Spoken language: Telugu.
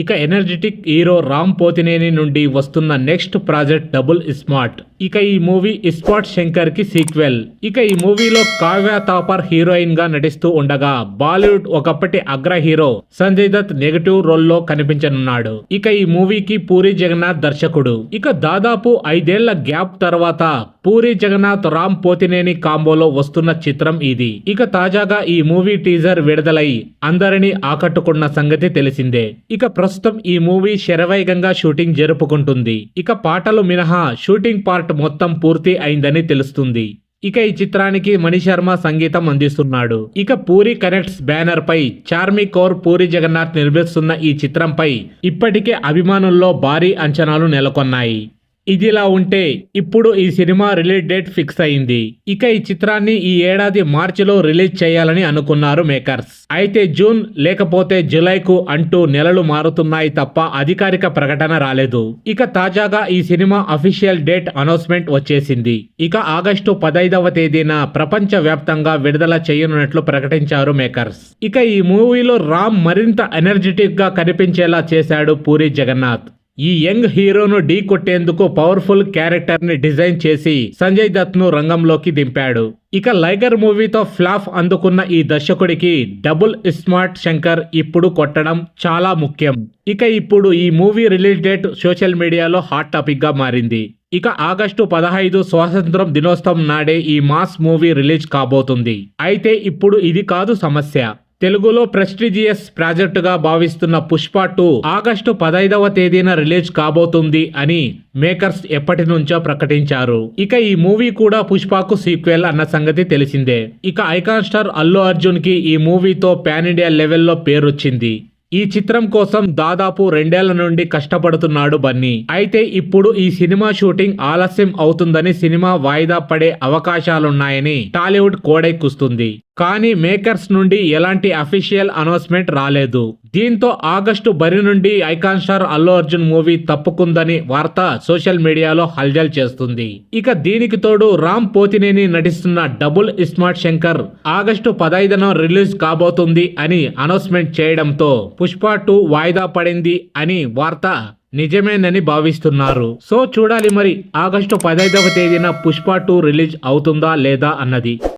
ఇక ఎనర్జెటిక్ హీరో రామ్ పోతినేని నుండి వస్తున్న నెక్స్ట్ ప్రాజెక్ట్ డబుల్ స్మార్ట్. ఇక ఈ మూవీ ఇస్మార్ట్ శంకర్కి సీక్వెల్. ఇక ఈ మూవీలో కావ్య తాపర్ హీరోయిన్గా నటిస్తూ ఉండగా బాలీవుడ్ ఒకప్పటి అగ్ర హీరో సంజయ్ దత్ నెగటివ్ రోల్లో కనిపించనున్నాడు. ఇక ఈ మూవీకి పూరి జగన్నాథ్ దర్శకుడు. ఇక దాదాపు ఐదేళ్ళ గ్యాప్ తర్వాత పూరి జగన్నాథ్ రామ్ పోతినేని కాంబోలో వస్తున్న చిత్రం ఇది. ఇక తాజాగా ఈ మూవీ టీజర్ విడుదలై అందరినీ ఆకట్టుకున్న సంగతి తెలిసిందే. ఇక ప్రస్తుతం ఈ మూవీ శరవేగంగా షూటింగ్ జరుపుకుంటుంది. ఇక పాటలు మినహా షూటింగ్ పార్ట్ మొత్తం పూర్తి అయిందని తెలుస్తుంది. ఇక ఈ చిత్రానికి మణిశర్మ సంగీతం అందిస్తున్నాడు. ఇక పూరి కనెక్ట్స్ బ్యానర్ పై చార్మి కౌర్ పూరి జగన్నాథ్ నిర్మిస్తున్న ఈ చిత్రంపై ఇప్పటికే అభిమానుల్లో భారీ అంచనాలు నెలకొన్నాయి. ఇదిలా ఉంటే ఇప్పుడు ఈ సినిమా రిలీజ్ డేట్ ఫిక్స్ అయింది. ఇక ఈ చిత్రాన్ని ఈ ఏడాది మార్చిలో రిలీజ్ చేయాలని అనుకున్నారు మేకర్స్. అయితే జూన్ లేకపోతే జూలైకు అంటూ నెలలు మారుతున్నాయి తప్ప అధికారిక ప్రకటన రాలేదు. ఇక తాజాగా ఈ సినిమా అఫీషియల్ డేట్ అనౌన్స్మెంట్ వచ్చేసింది. ఇక ఆగస్టు పదైదవ తేదీన ప్రపంచ వ్యాప్తంగా విడుదల చేయనున్నట్లు ప్రకటించారు మేకర్స్. ఇక ఈ మూవీలో రామ్ మరింత ఎనర్జెటిక్గా కనిపించేలా చేశాడు పూరి జగన్నాథ్. ఈ యంగ్ హీరోను ఢీ కొట్టేందుకు పవర్ఫుల్ క్యారెక్టర్ని డిజైన్ చేసి సంజయ్ దత్ను రంగంలోకి దింపాడు. ఇక లైగర్ మూవీతో ఫ్లాప్ అందుకున్న ఈ దర్శకుడికి డబుల్ స్మార్ట్ శంకర్ ఇప్పుడు కొట్టడం చాలా ముఖ్యం. ఇక ఇప్పుడు ఈ మూవీ రిలీజ్ డేట్ సోషల్ మీడియాలో హాట్ టాపిక్గా మారింది. ఇక ఆగస్టు పదహైదు స్వాతంత్రం దినోత్సవం నాడే ఈ మాస్ మూవీ రిలీజ్ కాబోతుంది. అయితే ఇప్పుడు ఇది కాదు సమస్య. తెలుగులో ప్రెస్టిజియస్ ప్రాజెక్టుగా భావిస్తున్న పుష్ప టూ ఆగస్టు పదైదవ తేదీన రిలీజ్ కాబోతుంది అని మేకర్స్ ఎప్పటి నుంచో ప్రకటించారు. ఇక ఈ మూవీ కూడా పుష్పకు సీక్వెల్ అన్న సంగతి తెలిసిందే. ఇక ఐకాన్ స్టార్ అల్లు అర్జున్కి ఈ మూవీతో పాన్ ఇండియా లెవెల్లో పేరొచ్చింది. ఈ చిత్రం కోసం దాదాపు రెండేళ్ళ నుండి కష్టపడుతున్నాడు బన్నీ. అయితే ఇప్పుడు ఈ సినిమా షూటింగ్ ఆలస్యం అవుతుందని సినిమా వాయిదా పడే అవకాశాలున్నాయని టాలీవుడ్ కోడై కుస్తుంది కానీ మేకర్స్ నుండి ఎలాంటి అఫీషియల్ అనౌన్స్మెంట్ రాలేదు. దీంతో ఆగస్టు బరి నుండి icon star Allu Arjun movie తప్పుకుందని వార్త సోషల్ మీడియాలో హల్జల్ చేస్తుంది. ఇక దీనికి తోడు రామ్ పోతినేని నటిస్తున్న డబుల్ స్మార్ట్ శంకర్ ఆగస్టు పదైదున రిలీజ్ కాబోతుంది అని అనౌన్స్మెంట్ చేయడంతో పుష్ప టూ వాయిదా పడింది అని వార్త నిజమేనని భావిస్తున్నారు. సో చూడాలి మరి ఆగస్టు పదైదవ తేదీన పుష్ప టూ రిలీజ్ అవుతుందా లేదా అన్నది.